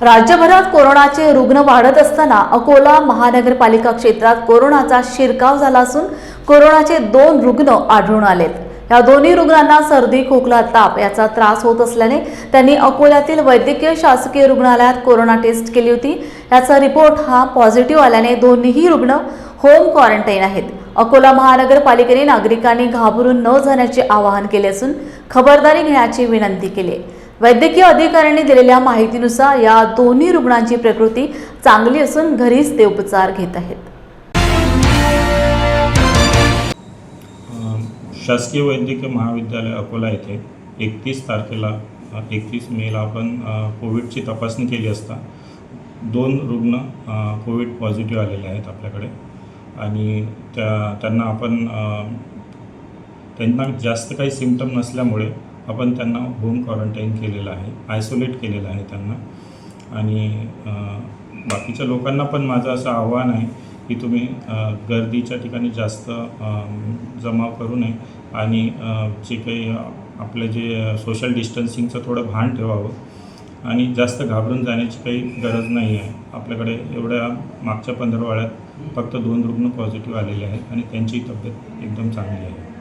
राज्यभरात कोरोनाचे रुग्ण वाढत असताना अकोला महानगरपालिका क्षेत्रात कोरोनाचा शिरकाव झाला असून कोरोनाचे दोन रुग्ण आढळून आलेत. या दोन्ही रुग्णांना सर्दी खोकला ताप याचा त्रास होत असल्याने त्यांनी अकोल्यातील वैद्यकीय शासकीय रुग्णालयात कोरोना टेस्ट केली होती. याचा रिपोर्ट हा पॉझिटिव्ह आल्याने दोन्हीही रुग्ण होम क्वारंटाईन आहेत. अकोला महानगरपालिकेने नागरिकांनी घाबरून न जाण्याचे आवाहन केले असून खबरदारी घेण्याची विनंती केली आहे. वैद्यकीय अधिकाऱ्यांनी दिलेल्या माहितीनुसार या दोन्ही रुग्णांची प्रकृती चांगली असून घरीच ते उपचार घेत आहेत. शासकीय वैद्यकीय महाविद्यालय अकोला येथे एकतीस तारखेला एकतीस मेला आपण कोविडची तपासणी केली असता दोन रुग्ण कोविड पॉझिटिव्ह आलेले आहेत आपल्याकडे. आणि त्या त्यांना आपण त्यांना जास्त काही सिमटम नसल्यामुळे आपण त्यांना होम क्वारंटाईन केलेलं आहे आयसोलेट केलेलं आहे त्यांना. आणि बाकीच्या लोकांना पण माझं असं आव्हान आहे की तुम्ही गर्दीच्या ठिकाणी जास्त जमाव करू नये आणि जे काही आपलं जे सोशल डिस्टन्सिंगचं थोडं भान ठेवावं आणि जास्त घाबरून जाण्याची काही गरज नाही आहे. आपल्याकडे एवढ्या मागच्या पंधरवाड्यात फक्त दोन रुग्ण पॉझिटिव्ह आलेले आहेत आणि त्यांची तब्येत एकदम चांगली आहे.